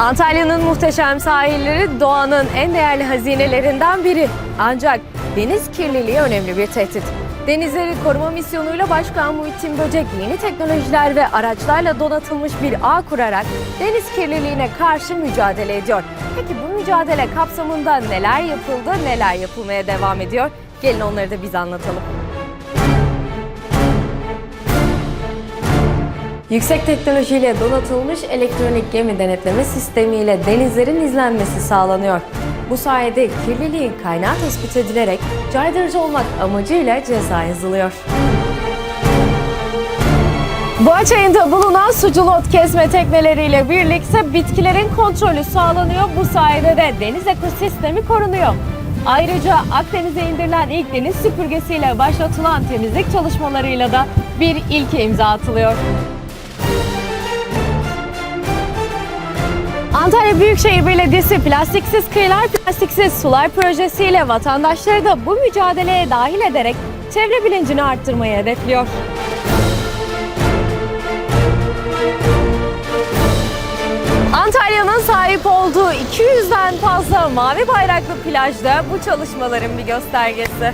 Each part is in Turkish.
Antalya'nın muhteşem sahilleri doğanın en değerli hazinelerinden biri. Ancak deniz kirliliği önemli bir tehdit. Denizleri koruma misyonuyla Başkan Muhittin Böcek yeni teknolojiler ve araçlarla donatılmış bir ağ kurarak deniz kirliliğine karşı mücadele ediyor. Peki bu mücadele kapsamında neler yapıldı, neler yapılmaya devam ediyor? Gelin onları da biz anlatalım. Yüksek teknolojiyle donatılmış elektronik gemi denetleme sistemiyle denizlerin izlenmesi sağlanıyor. Bu sayede kirliliğin kaynağı tespit edilerek caydırıcı olmak amacıyla ceza yazılıyor. Boğa çayında bulunan suculot kesme tekneleriyle birlikte bitkilerin kontrolü sağlanıyor. Bu sayede de deniz ekosistemi korunuyor. Ayrıca Akdeniz'e indirilen ilk deniz süpürgesiyle başlatılan temizlik çalışmalarıyla da bir ilke imza atılıyor. Antalya Büyükşehir Belediyesi Plastiksiz Kıyılar Plastiksiz Sular projesiyle vatandaşları da bu mücadeleye dahil ederek çevre bilincini arttırmayı hedefliyor. Antalya'nın sahip olduğu 200'den fazla mavi bayraklı plajda bu çalışmaların bir göstergesi.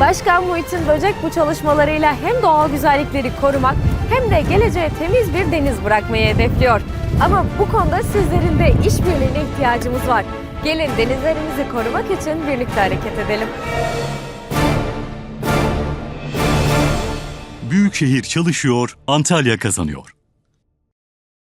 Başkan Muhittin Böcek bu çalışmalarıyla hem doğal güzellikleri korumak hem de geleceğe temiz bir deniz bırakmayı hedefliyor. Ama bu konuda sizlerin de işbirliğine ihtiyacımız var. Gelin denizlerimizi korumak için birlikte hareket edelim. Büyükşehir çalışıyor, Antalya kazanıyor.